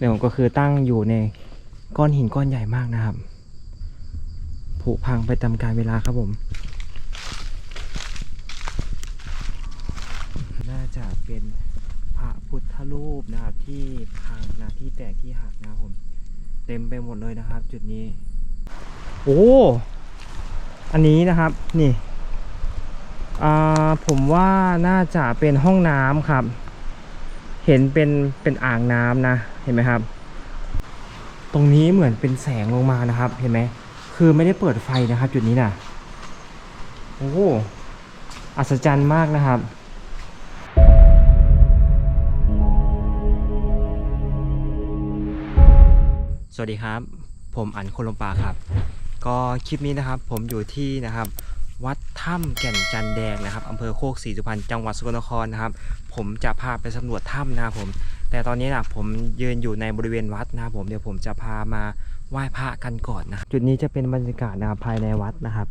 เดี๋ยวผมก็คือตั้งอยู่ในก้อนหินก้อนใหญ่มากนะครับ ผุพังไปตามกาลเวลาครับผม น่าจะเป็นพระพุทธรูปนะครับที่พังนะที่แตกที่หักนะผม เต็มไปหมดเลยนะครับ จุดนี้ โอ้ อันนี้นะครับนี่อ่าผมว่าน่าจะเป็นห้องน้ำครับ ห็นเป็นเป็นอ่างน้ำนะเห็นไหมครับ ตรงนี้เหมือนเป็นแสงลงมานะครับเห็นไหมคือไม่ได้เปิดไฟนะครับ จุดนี้นะโอ้โหอัศจรรย์มากนะครับสวัสดีครับ ผมอันโคลมปาครับ ก็คลิปนี้นะครับ ผมอยู่ที่นะครับ วัดถ้ำแก่นจันแดงนะครับอำเภอโคกศรีสุพรรณจังหวัดสกลนครนะครับ ผมจะพาไปสำรวจถ้ำนะครับผม แต่ตอนนี้นะผมยืนอยู่ในบริเวณวัดนะครับผมเดี๋ยวผมจะพามาไหว้พระกันก่อนนะจุดนี้จะเป็นบรรยากาศนะครับภายในวัดนะครับ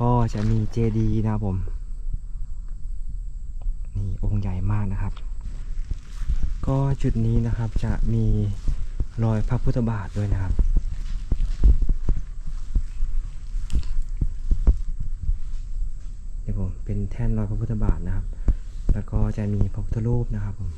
ก็จะมีเจดีย์นะครับผมนี่องค์ใหญ่มากนะครับ ก็จุดนี้นะครับจะมีรอยพระพุทธบาทด้วยนะครับ เดี๋ยผมเป็นแท่นรอยพระพุทธบาทนะครับ แล้วก็จะมีพระพุทธรูปนะครับผม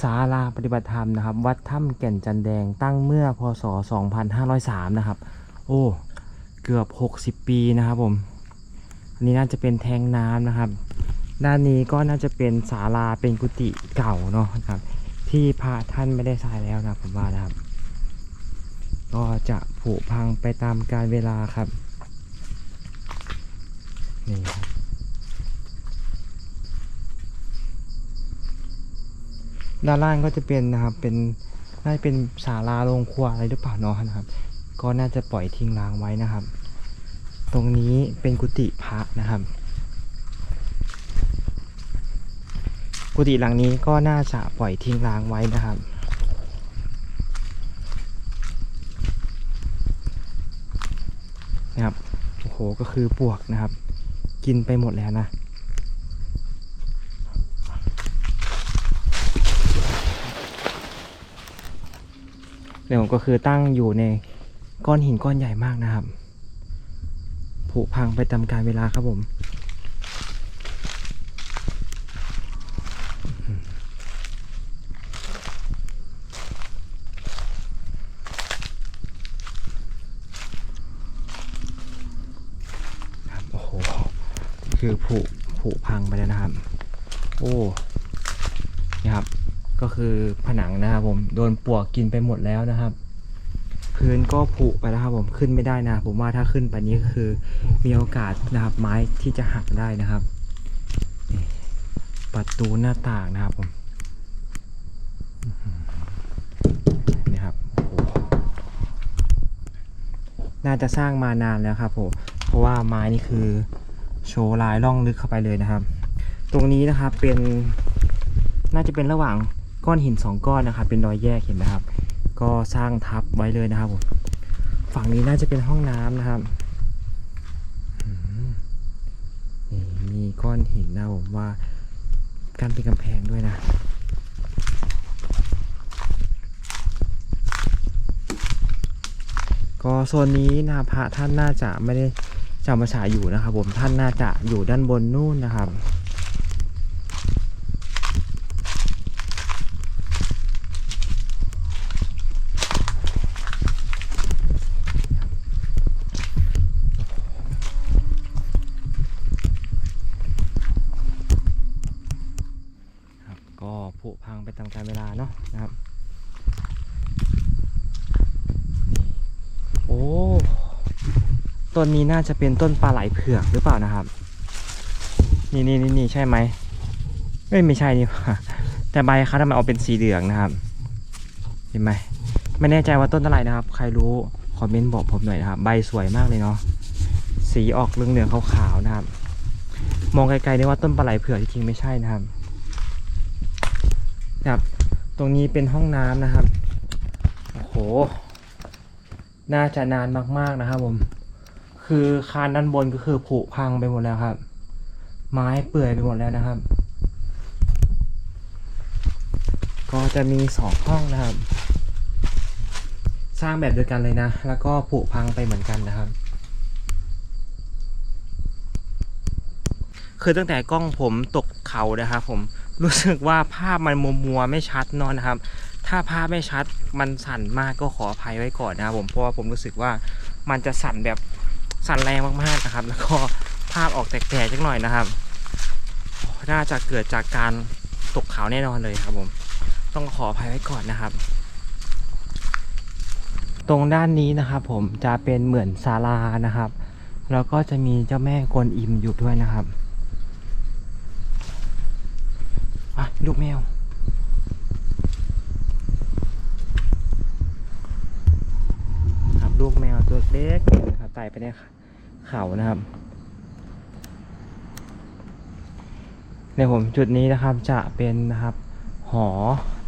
ศาลาปฏิบัติธรรมนะครับ วัดถ้ำแก่นจันแดงตั้งเมื่อพศ 2503 นะครับ โอ้ เกือบ 60 ปีนะครับผม นนี้น่าจะเป็นแทงน้ำนะครับ ด้านนี้ก็น่าจะเป็นศาลาเป็นกุฏิเก่าเนาะนะครับ ที่พระท่านไม่ได้ใช้แล้วนะผมว่านะครับ ก็จะผุพังไปตามกาลเวลาครับนี่ครับด้านล่างก็จะเป็นนะครับเป็นน่าจะเป็นศาลาโรงครัวอะไรหรือเปล่าเนาะนะครับ ก็น่าจะปล่อยทิ้งร้างไว้นะครับ ตรงนี้เป็นกุฏิพระนะครับ กุฏิหลังนี้ก็น่าจะปล่อยทิ้งร้างไว้นะครับ นะครับ โอ้โห ก็คือปวกนะครับ กินไปหมดแล้วนะเดี๋ยวก็คือตั้งอยู่ในก้อนหินก้อนใหญ่มากนะครับ ผุพังไปตามกาลเวลาครับผม ครับ โอ้โห คือผุผุพังไปแล้วนะครับ โอ้นี่ครับ ก็คือผนังนะครับผม โดนปลวกกินไปหมดแล้วนะครับ พื้นก็ผุไปแล้วครับผมขึ้นไม่ได้นะ ผมว่าถ้าขึ้นไปนี้ก็คือมีโอกาสนะครับไม้ที่จะหักได้นะครับประตูหน้าต่างนะครับผมนี่ครับน่าจะสร้างมานานแล้วครับผมเพราะว่าไม้นี่คือโชว์ลายล่องลึกเข้าไปเลยนะครับ ตรงนี้นะครับเป็นน่าจะเป็นระหว่างก้อนหินสองก้อนนะครับ เป็นรอยแยกเห็นไหมครับ ก็สร้างทับไว้เลยนะครับผมฝั่งนี้น่าจะเป็นห้องน้ำนะครับนี่มีก้อนหินนะผมว่ากั้นเป็นกำแพงด้วยนะก็โซนนี้นะพระท่านน่าจะไม่ได้จำภาษาอยู่นะครับผมท่านน่าจะอยู่ด้านบนนู่นนะครับก็ผุพังไปตามกาลเวลาเนาะนะครับนี่โอ้ ต้นนี้น่าจะเป็นต้นปลาไหลเผือกหรือเปล่านะครับ นี่นี่นี่นใช่ไหมไม่ไม่ใช่นี่แต่ใบเขาทำไมออกเป็นสีเหลืองนะครับ เห็นไหมไม่แน่ใจว่าต้นอะไรนะครับ ใครรู้คอมเมนต์บอกผมหน่อยนะครับ ใบสวยมากเลยเนาะสีออกเหลืองๆขาวๆนะครับ มองไกลๆนึกว่าต้นปลาไหลเผือกจริงๆไม่ใช่นะครับครับตรงนี้เป็นห้องน้ำนะครับ โอ้โห น่าจะนานมากๆนะครับผม คือคานด้านบนก็คือผุพังไปหมดแล้วครับ ไม้เปื่อยไปหมดแล้วนะครับ ก็จะมีสองห้องนะครับ สร้างแบบเดียวกันเลยนะ แล้วก็ผุพังไปเหมือนกันนะครับคือตั้งแต่กล้องผมตกเขานะครับผมรู้สึกว่าภาพมันมัวมัวๆไม่ชัดนอะนะครับ ถ้าภาพไม่ชัดมันสั่นมากก็ขออภัยไว้ก่อนนะครับผมเพราะว่าผมรู้สึกว่ามันจะสั่นแบบ สั่นแรงมากๆนะครับ แล้วก็ภาพออกแตกๆจักหน่อยนะครับ น่าจะเกิดจากการตกเขาแน่นอนเลยครับผม ต้องขออภัยไว้ก่อนนะครับ ตรงด้านนี้นะครับ ผมจะเป็นเหมือนศาลานะครับ แล้วก็จะมีเจ้าแม่กวนอิมอยู่ด้วยนะครับอะลูกแมวครับลูกแมวตัวเล็กนะครับไต่ไปใน เขานะครับในผมจุดนี้นะครับจะเป็นนะครับหอ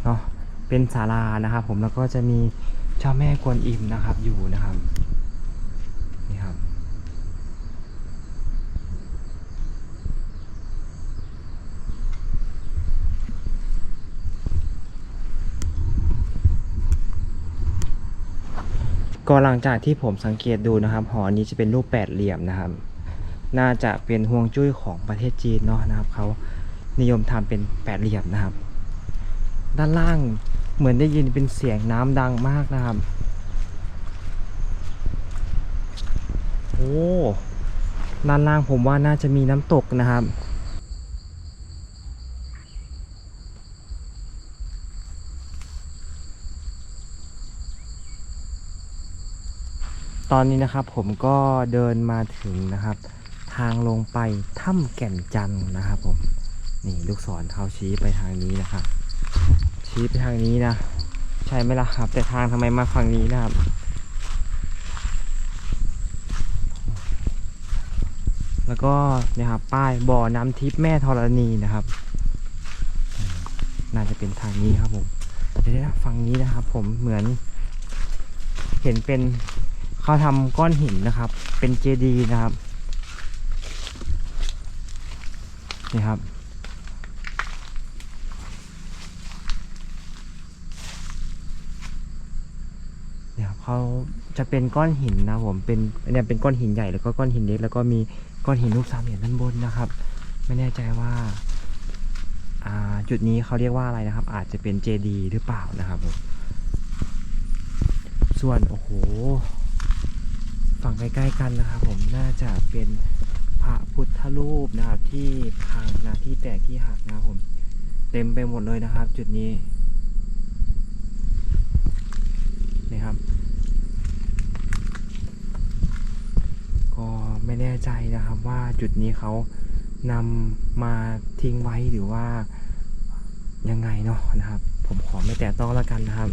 เนาะเป็นศาลานะครับ ผมแล้วก็จะมีเจ้าแม่กวนอิมนะครับอยู่นะครับ ก็หลังจากที่ผมสังเกตดูนะครับ หอนี้จะเป็นรูปแปดเหลี่ยมนะครับ น่าจะเป็นห่วงจุ้ยของประเทศจีนเนาะนะครับเขานิยมทำเป็นแปดเหลี่ยมนะครับ ด้านล่างเหมือนได้ยินเป็นเสียงน้ำดังมากนะครับโอ้ด้านล่างผมว่าน่าจะมีน้ำตกนะครับ ตอนนี้นะครับผมก็เดินมาถึงนะครับ ทางลงไปถ้ำแก่นจันนะครับผมนี่ลูกศรเขาชี้ไปทางนี้นะครับ ชี้ไปทางนี้นะ ใช่ไหมล่ะครับ แต่ทางทำไมมาฝั่งนี้นะครับแล้วก็เนี่ยครับป้ายบ่อน้ำทิพย์แม่ธรณีนะครับ น่าจะเป็นทางนี้ครับผมเดี๋ยวนะฝั่งนี้นะครับ ผมเหมือน เห็นเป็น เขาทำก้อนหินนะครับ เป็นเจดีนะครับนี่ครับ เนี่ยครับเขาจะเป็นก้อนหินนะผมเป็นเนี่ยเป็นก้อนหินใหญ่แล้วก็ก้อนหินเล็กแล้วก็มีก้อนหินรูปสามเหลี่ยมด้านบนนะครับ ไม่แน่ใจว่าอ่าจุดนี้เขาเรียกว่าอะไรนะครับ อาจจะเป็นเจดีหรือเปล่านะครับผมส่วนโอ้โห ฝั่งใกล้ๆกันนะครับผมน่าจะเป็นพระพุทธรูปนะครับที่พังนะที่แตกที่หักนะครับผมเต็มไปหมดเลยนะครับ จุดนี้นี่ครับ ก็ไม่แน่ใจนะครับว่าจุดนี้เขานำมาทิ้งไว้หรือว่ายังไงเนาะนะครับ ผมขอไม่แตะต้องแล้วกันนะครับ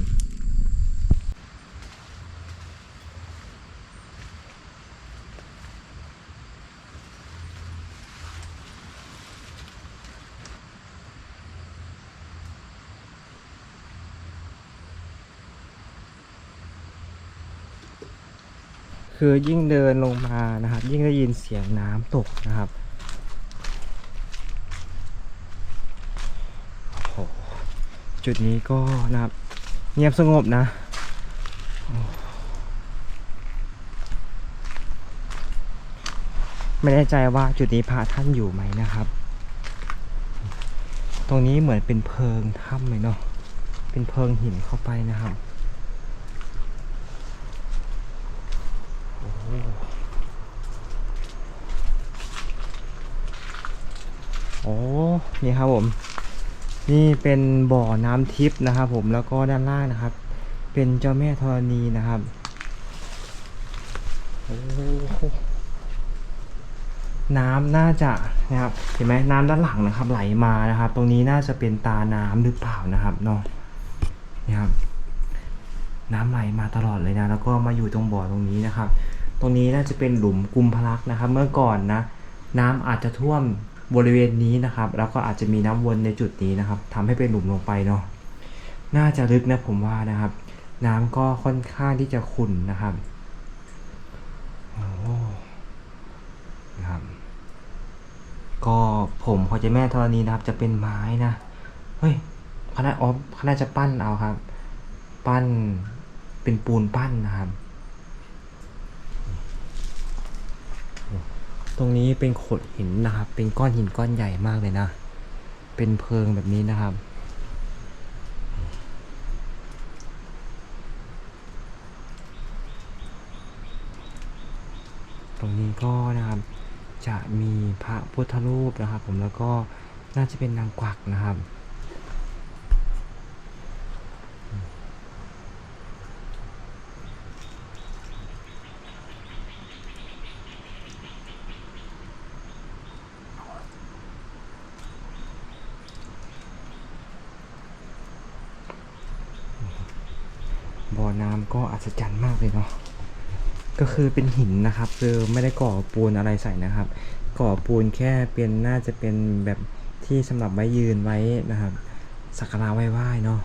คือยิ่งเดินลงมานะครับ ยิ่งได้ยินเสียงน้ำตกนะครับโอ้จุดนี้ก็นะครับ เงียบสงบนะไม่แน่ใจว่าจุดนี้พระท่านอยู่ไหมนะครับ ตรงนี้เหมือนเป็นเพิงถ้ำเลยเนาะ เป็นเพิงหินเข้าไปนะครับ โอ้ นี่ครับผมนี่เป็นบ่อน้ำทิพย์นะครับ ผมแล้วก็ด้านล่างนะครับ เป็นเจ้าแม่ธรณีนะครับโอ้น้ำน่าจะนะครับเห็นไหมน้ำด้านหลังนะครับ ไหลมานะครับ ตรงนี้น่าจะเป็นตาน้ำหรือเปล่านะครับเนาะนี่ครับ น้ำไหลมาตลอดเลยนะ แล้วก็มาอยู่ตรงบ่อตรงนี้นะครับ ตรงนี้น่าจะเป็นหลุมกุมพลักนะครับ เมื่อก่อนนะ น้ำอาจจะท่วม บริเวณนี้นะครับ แล้วก็อาจจะมีน้ำวนในจุดนี้นะครับทำให้เป็นหลุมลงไปเนาะน่าจะลึกนะผมว่านะครับ น้ำก็ค่อนข้างที่จะขุ่นนะครับโอ้นะครับ ก็ผมขอจ้าแม่ธรณีนะครับ จะเป็นไม้นะเฮ้ยคณะอ๋อคณะจะปั้นเอาครับ ปั้นเป็นปูนปั้นนะครับ ตรงนี้เป็นโขดหินนะครับ เป็นก้อนหินก้อนใหญ่มากเลยนะ เป็นเพิงแบบนี้นะครับ ตรงนี้ก็นะครับจะมีพระพุทธรูปนะครับ ผมแล้วก็น่าจะเป็นนางกวักนะครับ บ่อน้ำก็อัศจรรย์มากเลยเนาะก็คือเป็นหินนะครับคือไม่ได้ก่อปูนอะไรใส่นะครับ ก่อปูนแค่เป็นน่าจะเป็นแบบที่สำหรับไว้ยืนไว้นะครับสักการะไหว้ๆเนาะ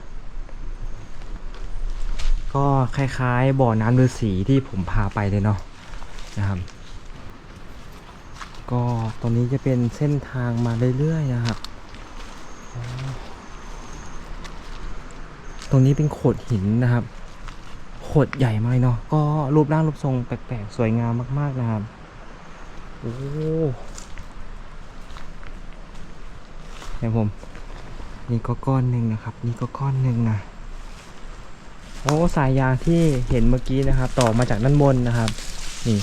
ก็คล้ายๆบ่อน้ำฤาษีที่ผมพาไปเลยเนาะนะครับ ก็ตรงนี้จะเป็นเส้นทางมาเรื่อยๆนะครับ ตรงนี้เป็นโขดหินนะครับ ขดใหญ่มากเนาะก็รูปร่างรูปทรงแปลกๆ สวยงามมาก ๆ นะครับ โอ้เดี๋ยผม นี่ก็ก้อนหนึ่งนะครับ นี่ก็ก้อนหนึ่งนะโอ้สายยางที่เห็นเมื่อกี้นะครับ ต่อมาจากด้านบนนะครับ นี่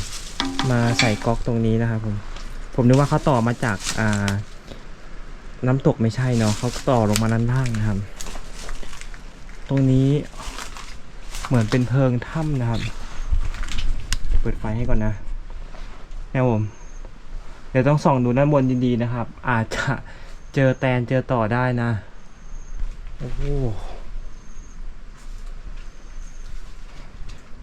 มาใส่ก๊อกตรงนี้นะครับ ผม ผมนึกว่าเขาต่อมาจากอ่า น้ำตกไม่ใช่เนาะเขาต่อลงมาด้านล่างนะครับ ตรงนี้ เหมือนเป็นเพิงถ้ำนะครับ เปิดไฟให้ก่อนนะนะครับผม เดี๋ยวต้องส่องดูด้านบนดีๆนะครับ อาจจะเจอแตนเจอต่อได้นะ โอ้โห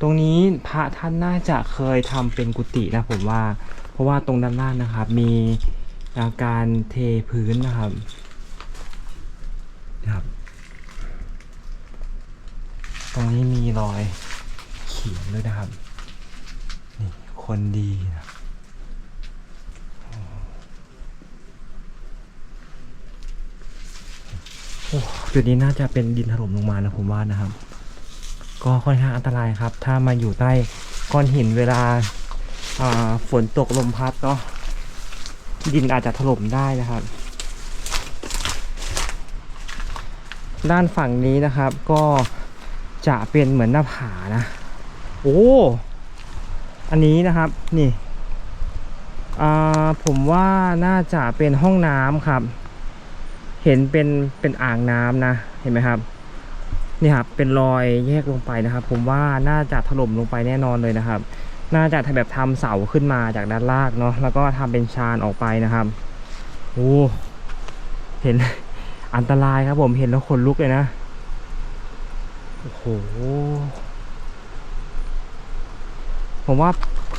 ตรงนี้พระท่านน่าจะเคยทำเป็นกุฏินะผมว่า เพราะว่าตรงด้านล่างนะครับ มีาการเทพื้นนะครับนะครับ รงนี้มีรอยเขียนด้วยนะครับ นี่คนดีนะโอ้จุดนี้น่าจะเป็นดินถล่มลงมานะผมว่านะครับ ก็ค่อนข้างอันตรายครับ ถ้ามาอยู่ใต้ก้อนหินเวลาฝนตกลมพัดเนาะดินอาจจะถล่มได้นะครับ ด้านฝั่งนี้นะครับก็ จะเป็นเหมือนหน้าผานะ โอ้ อันนี้นะครับนี่อ่าผมว่าน่าจะเป็นห้องน้ำครับ เห็นเป็นเป็นอ่างน้ำนะ เห็นไหมครับ นี่ครับ เป็นรอยแยกลงไปนะครับ ผมว่าน่าจะถล่มลงไปแน่นอนเลยนะครับ น่าจะทแบบทำเสาขึ้นมาจากด้านล่างเนาะ แล้วก็ทำเป็นชานออกไปนะครับ โอ้ เห็นอันตรายครับผม เห็นแล้วขนลุกเลยนะ อ้โห ผมว่า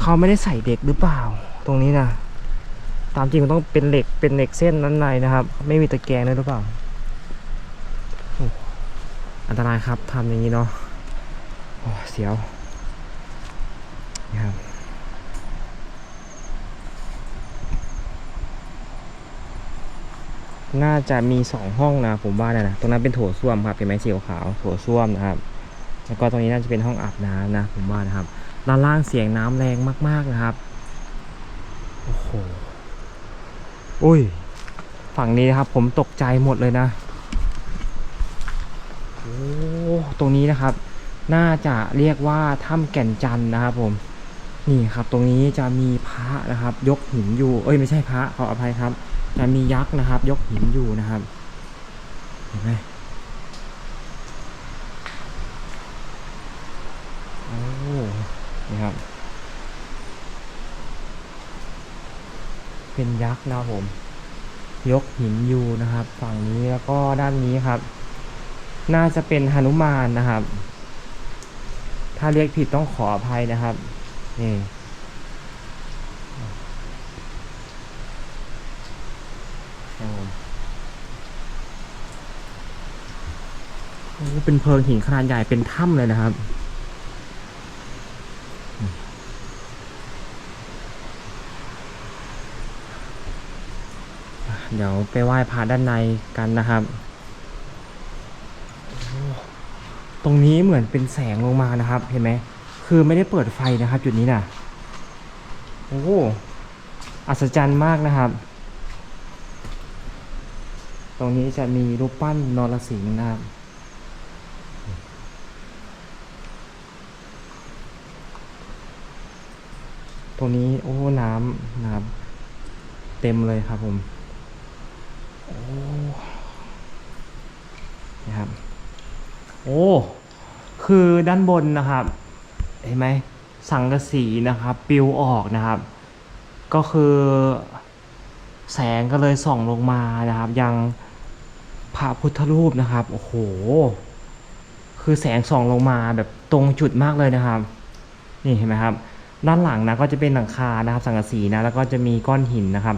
เขาไม่ได้ใส่เด็กหรือเปล่า ตรงนี้นะ ตามจริงมันต้องเป็นเหล็กเป็นเหล็กเส้นนั้นในนะครับ ไม่มีตะแกรงด้วยหรือเปล่า อันตรายครับทำอย่างนี้เนาะเสียวนี่ครับ น่าจะมีสองห้องนะผมว่านี่ยนะตรงนั้นเป็นโถส้วมครับเป็นไม้สีขาวโถส้วมนะครับ แล้วก็ตรงนี้น่าจะเป็นห้องอาบน้ำนะ ผมว่านะครับด้านล่างเสียงน้ำแรงมาก ๆนะครับโอ้โหอุ้ย ฝั่งนี้นะครับ ผมตกใจหมดเลยนะโอ้ตรงนี้นะครับ น่าจะเรียกว่าถ้ำแก่นจันทร์นะครับผม นี่ครับ ตรงนี้จะมีพระนะครับ ยกหินอยู่ เอ้ยไม่ใช่พระขออภัยครับ จะมียักษ์นะครับ ยกหินอยู่นะครับ เห็นไหมโอ้นี่ครับ เป็นยักษ์นะผม ยกหินอยู่นะครับ ฝั่งนี้แล้วก็ด้านนี้ครับ น่าจะเป็นหนุมานนะครับ ถ้าเรียกผิดต้องขออภัยนะครับ นี่ครับผมโอ้เป็นเพิงหินขนาดใหญ่เป็นถ้ำเลยนะครับ เดี๋ยวไปไหว้พระด้านในกันนะครับโอ้ตรงนี้เหมือนเป็นแสงลงมานะครับ เห็นไหม คือไม่ได้เปิดไฟนะครับจุดนี้น่ะโอ้โหอัศจรรย์มากนะครับ ตรงนี้จะมีรูปปั้นนรสิงห์นะครับตรงนี้โอ้น้ำนะครับ เต็มเลยครับผมโอ้นี่ครับ โอ้ คือด้านบนนะครับ เห็นไหมสังกะสีนะครับปลิวออกนะครับ ก็คือแสงก็เลยส่องลงมานะครับ ยังพระพุทธรูปนะครับโอ้โห คือแสงส่องลงมาแบบตรงจุดมากเลยนะครับ นี่เห็นไหมครับ ด้านหลังนะก็จะเป็นหลังคานะครับ สังกะสีนะแล้วก็จะมีก้อนหินนะครับ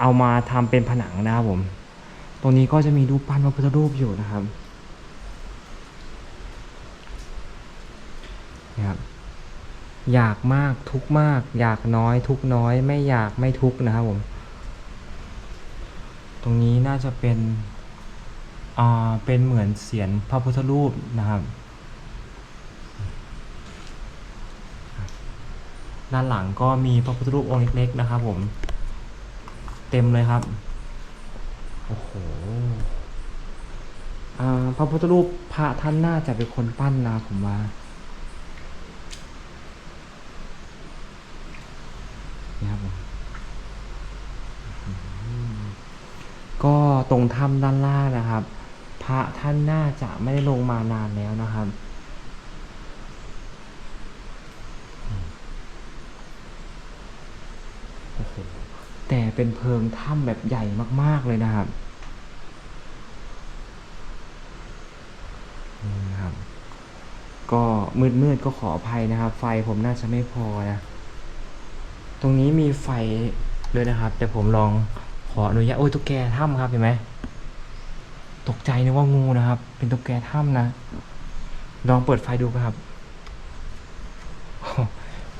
เอามาทำเป็นผนังนะครับผม ตรงนี้ก็จะมีรูปปั้นพระพุทธรูปอยู่นะครับนี่ครับ อยากมากทุกมาก อยากน้อยทุกน้อย ไม่อยากไม่ทุกนะครับผม ตรงนี้น่าจะเป็นอ่าเป็นเหมือนเสียนพระพุทธรูปนะครับด้านหลังก็มีพระพุทธรูปองค์เล็กๆนะครับผม เต็มเลยครับโอ้โหอ่าพระพุทธรูปพระท่านน่าจะเป็นคนปั้นนะผมว่า นี่ครับผมก็ตรงถ้ำด้านล่างนะครับ พระท่านน่าจะไม่ได้ลงมานานแล้วนะครับโอ้โหแต่เป็นเพิงถ้ำแบบใหญ่มาก ๆ เลยนะครับนี่นะครับ ก็มืดๆก็ขออภัยนะครับ ไฟผมน่าจะไม่พอนะ ตรงนี้มีไฟด้วยนะครับแต่ผมลองขออนุญาตโอ้ยตุ๊กแกถ้ำครับเห็นไหมตกใจนึกว่างูนะครับ เป็นตุ๊กแกถ้ำนะ ลองเปิดไฟดูครับ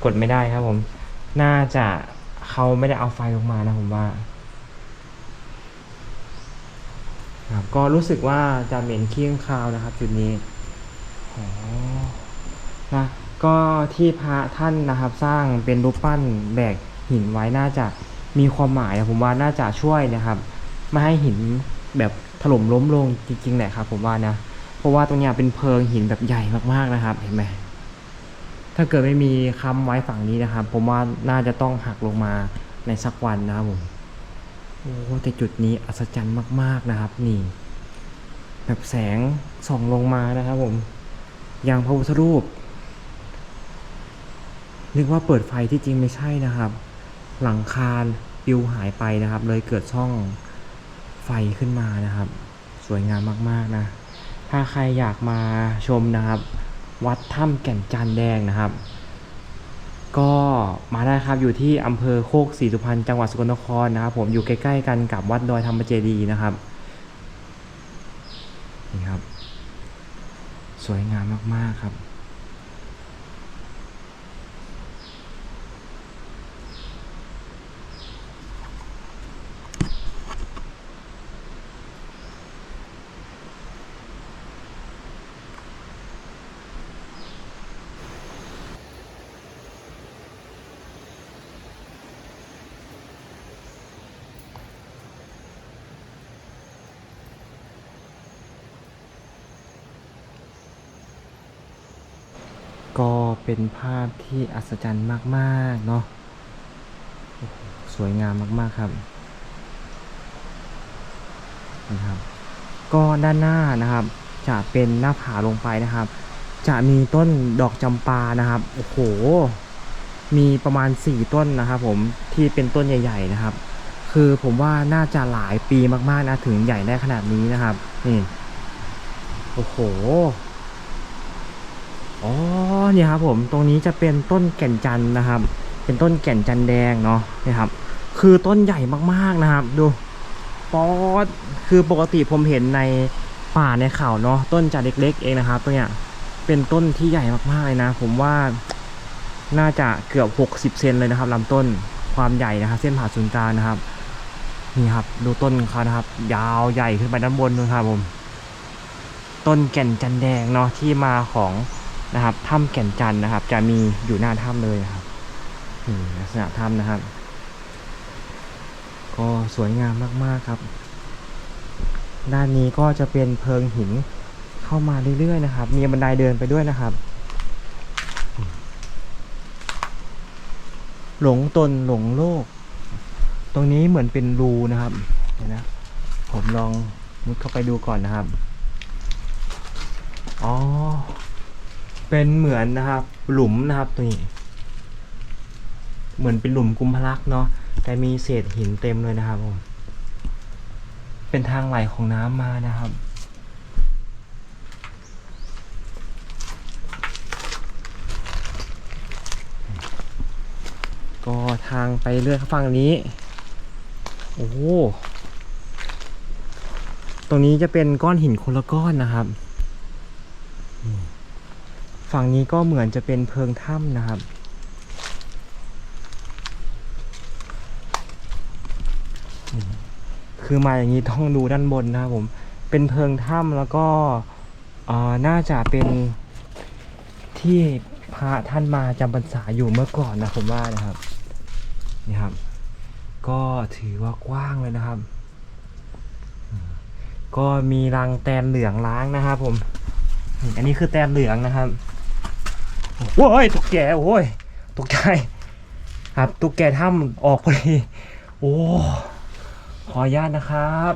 กดไม่ได้ครับผม น่าจะเขาไม่ได้เอาไฟลงมานะผมว่าครับก็รู้สึกว่าจะเหม็นขี้ข้างคาวนะครับ จุดนี้อ๋อนะ ก็ที่พระท่านนะครับสร้างเป็นรูปปั้นแบกหินไว้น่าจะมีความหมายผมว่าน่าจะช่วยนะครับ ไม่ให้หินแบบถล่มล้มลงจริงๆแหละครับ ผมว่านะ เพราะว่าตรงนี้เป็นเพิงหินแบบใหญ่มากๆนะครับ เห็นไหมถ้าเกิดไม่มีค้ำไว้ฝั่งนี้นะครับ ผมว่าน่าจะต้องหักลงมาในสักวันนะครับผมโอ้แต่จุดนี้อัศจรรย์มาก ๆนะครับ นี่ แบบแสงส่องลงมานะครับ ผมอย่างพระพุทธรูป นึกว่าเปิดไฟที่จริงไม่ใช่นะครับ หลังคาปิวหายไปนะครับ เลยเกิดช่องไฟขึ้นมานะครับ สวยงามมากๆนะ ถ้าใครอยากมาชมนะครับ วัดถ้ำแก่นจันแดงนะครับ ก็มาได้ครับอยู่ที่อำเภอโคกศรีสุพรรณจังหวัดสกลนครนะครับ ผมอยู่ใกล้ๆกันกับวัดดอยธรรมเจดีนะครับนี่ครับ สวยงามมากๆครับ ก็ เป็นภาพที่อัศจรรย์มากๆเนาะสวยงามมากๆครับนะครับ ก็ด้านหน้านะครับ จะเป็นหน้าผาลงไปนะครับ จะมีต้นดอกจำปานะครับโอ้โห มีประมาณ 4 ต้นนะครับผมที่เป็นต้นใหญ่ ๆนะครับ คือผมว่าน่าจะหลายปีมากๆนะถึงใหญ่ได้ขนาดนี้นะครับนี่โอ้โห อ๋อเนี่ยครับผมตรงนี้จะเป็นต้นแก่นจันนะครับ เป็นต้นแก่นจันแดงเนาะนี่ครับ คือต้นใหญ่มากๆนะครับ ดูป๊อดคือปกติผมเห็นในป่าในเขาเนาะต้นจะเล็ก ๆ เองนะครับตัวเนี้ยเป็นต้นที่ใหญ่มากๆเลยนะ ผมว่าน่าจะเกือบ 60 เซนเลยนะครับลำต้นความใหญ่นะครับ เส้นผ่าศูนย์กลางนะครับ นี่ครับ ดูต้นเขานะครับ ยาวใหญ่ขึ้นไปด้านบนนู่นครับผม ต้นแก่นจันแดงเนาะที่มาของ นะครับถ้ำแก่นจันนะครับ จะมีอยู่หน้าถ้ำเลยครับลักษณะถ้ำนะครับ ก็สวยงามมากๆครับ ด้านนี้ก็จะเป็นเพิงหินเข้ามาเรื่อยๆนะครับ มีบันไดเดินไปด้วยนะครับ หลงตนหลงโลก ตรงนี้เหมือนเป็นรูนะครับเดี๋ยวนะผมลองมุดเข้าไปดูก่อนนะครับ อ๋อ เป็นเหมือนนะครับหลุมนะครับตรงนี้ เหมือนเป็นหลุมกุมภลักเนาะแต่มีเศษหินเต็มเลยนะครับผมเป็นทางไหลของน้ำมานะครับ ก็ทางไปเรื่อยฝั่งนี้ โอ้โหตรงนี้จะเป็นก้อนหินคนละก้อนนะครับ ฝั่งนี้ก็เหมือนจะเป็นเพิงถ้ำนะครับ คือมาอย่างนี้ต้องดูด้านบนนะครับผม เป็นเพิงถ้ำแล้วก็อ่อน่าจะเป็นที่พระท่านมาจำพรรษาอยู่เมื่อก่อนนะผมว่านะครับ นี่ครับ ก็ถือว่ากว้างเลยนะครับ ก็มีรังแตนเหลืองล้างนะครับผม อันนี้คือแตนเหลืองนะครับ โอ้ยตุกแกโอ้ยตกใจครับตุกแกถ้ำออกพอดีโอ้ขออนุญาตนะครับ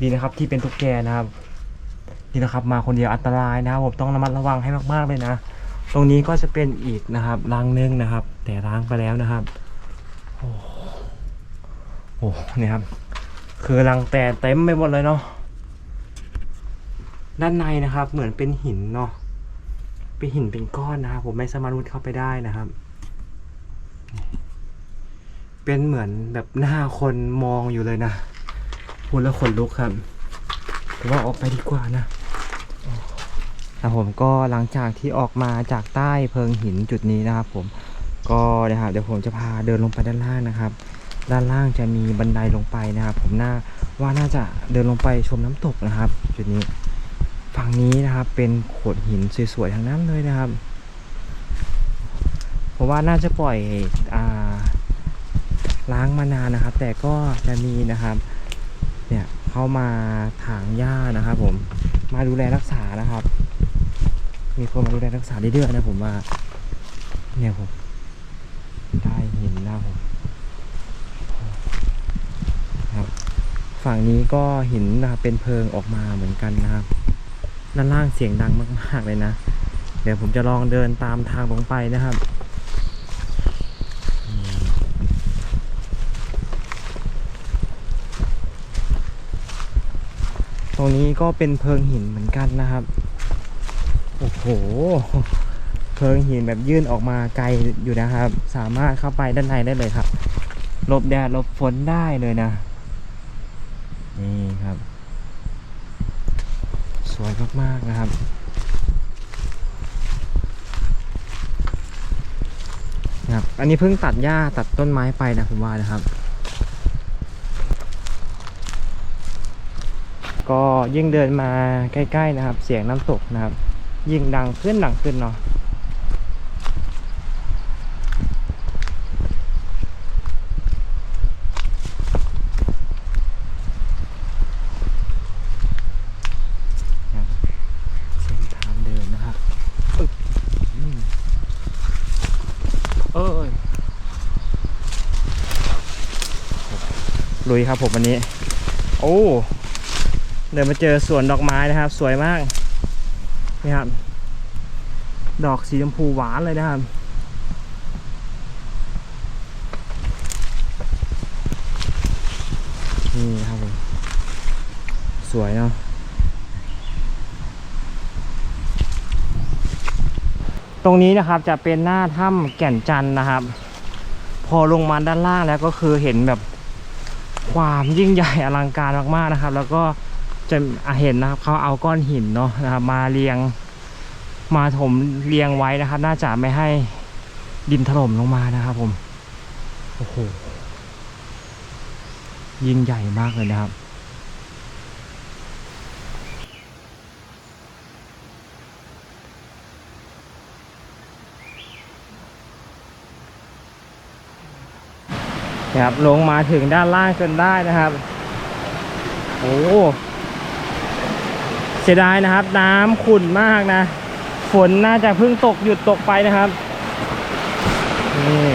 ดีนะครับที่เป็นตุ๊กแกนะครับนี่นะครับมาคนเดียวอันตรายนะครับผมต้องระมัดระวังให้มากๆเลยนะ ตรงนี้ก็จะเป็นอีกนะครับรังนึงนะครับ แต่ล้างไปแล้วนะครับโอ้โหเนี่ยครับ คือรังแต่เต็มไปหมดเลยเนาะด้านในนะครับ เหมือนเป็นหินเนาะ เป็นหินเป็นก้อนนะครับผมไม่สามารถมุดเข้าไปได้นะครับ เป็นเหมือนแบบหน้าคนมองอยู่เลยนะพูดแล้วขนลุกครับผมว่าออกไปดีกว่านะครับผมก็หลังจากที่ออกมาจากใต้เพิงหินจุดนี้นะครับ ผมก็นะครับเดี๋ยวผมจะพาเดินลงไปด้านล่างนะครับ ด้านล่างจะมีบันไดลงไปนะครับ ผมน่าว่าน่าจะเดินลงไปชมน้ำตกนะครับ จุดนี้ ฝั่งนี้นะครับเป็นโขดหินสวยๆทั้งนั้นเลยนะครับ เพราะว่าน่าจะปล่อยอ่าล้างมานานนะครับ แต่ก็จะมีนะครับ เนี่ยเข้ามาถางหญ้านะครับ ผมมาดูแลรักษานะครับ มีคนมาดูแลรักษาเรื่อยๆนะผมว่าเนี่ยผมได้เห็นนะผมครับ ฝั่งนี้ก็หินนะครับเป็นเพลิงออกมาเหมือนกันนะครับ ด้านล่างเสียงดังมาก ๆ เลยนะ เดี๋ยวผมจะลองเดินตามทางลงไปนะครับตรงนี้ก็เป็นเพิงหินเหมือนกันนะครับ โอ้โห เพิงหินแบบยื่นออกมาไกลอยู่นะครับ สามารถเข้าไปด้านในได้เลยครับ ลบแดดลบฝนได้เลยนะ นี่ครับ วยมาก ๆ นะครับ นะครับ อันนี้เพิ่งตัดหญ้าตัดต้นไม้ไปนะผมว่านะครับ ก็ยิ่งเดินมาใกล้ ๆ นะครับ เสียงน้ำตกนะครับ ยิ่งดังขึ้นดังขึ้นเนาะนะครับเส้นทางเดินนะครับอึ๊บอืมเอ้ยลุย ครับผมวันนี้ โอ้เดินมาเจอสวนดอกไม้นะครับ สวยมากนี่ครับ ดอกสีชมพูหวานเลยนะครับนี่ครับผมสวยเนาะตรงนี้นะครับจะเป็นหน้าถ้ำแก่นจันนะครับ พอลงมาด้านล่างแล้วก็คือเห็นแบบ ความยิ่งใหญ่อลังการมากๆนะครับ แล้วก็จะเห็นนะครับเขาเอาก้อนหินเนาะนะครับ มาเรียงมาถมเรียงไว้นะครับ น่าจะไม่ให้ดินถล่มลงมานะครับผมโอ้โหยิ่งใหญ่มากเลยนะครับ นะครับลงมาถึงด้านล่างจนได้นะครับ โอ้เสียดายนะครับ น้ำขุ่นมากนะ ฝนน่าจะเพิ่งตกหยุดตกไปนะครับนี่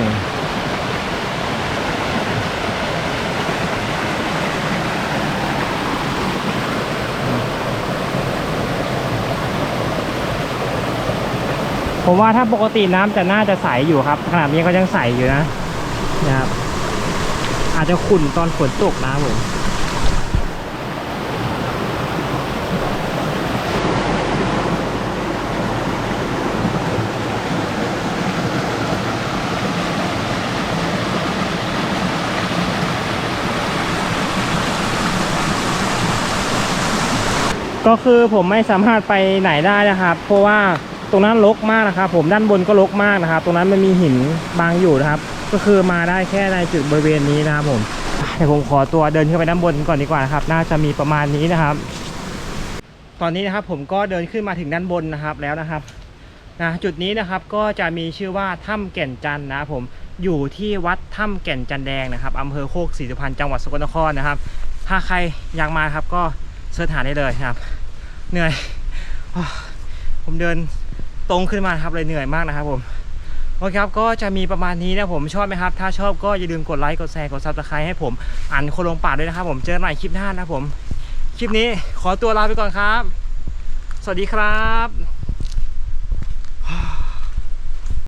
ผมว่าถ้าปกติน้ำจะน่าจะใสอยู่ครับ ขนาดนี้ก็ยังใสอยู่นะนะครับ อาจจะขุ่นตอนฝนตกนะผมก็คือผมไม่สามารถไปไหนได้นะครับ เพราะว่าตรงนั้นรกมากนะครับ ผมด้านบนก็รกมากนะครับ ตรงนั้นมันมีหินบางอยู่นะครับ ก็คือมาได้แค่ในจุดบริเวณนี้นะครับผมเดี๋ยวผมขอตัวเดินขึ้นไปด้านบนก่อนดีกว่านะครับ น่าจะมีประมาณนี้นะครับ ตอนนี้นะครับผมก็เดินขึ้นมาถึงด้านบนนะครับแล้วนะครับนะจุดนี้นะครับก็จะมีชื่อว่าถ้ำแก่นจันนะครับผมอยู่ที่วัดถ้ำแก่นจันแดงนะครับอำเภอโคกศรีสุพรรณจังหวัดสกลนครนะครับ ถ้าใครอยากมาครับก็เสิร์ชหาได้เลยนะครับ เหนื่อย ผมเดินตรงขึ้นมาครับเลยเหนื่อยมากนะครับผม โอเคครับก็จะมีประมาณนี้นะผมชอบไหมครับ ถ้าชอบก็อย่าลืมกดไลค์กดแชร์กดซับสไครต์ให้ผมอ่านคนลงป่าด้วยนะครับ ผมเจอกันใหม่คลิปหน้านะผม คลิปนี้ขอตัวลาไปก่อนครับ สวัสดีครับ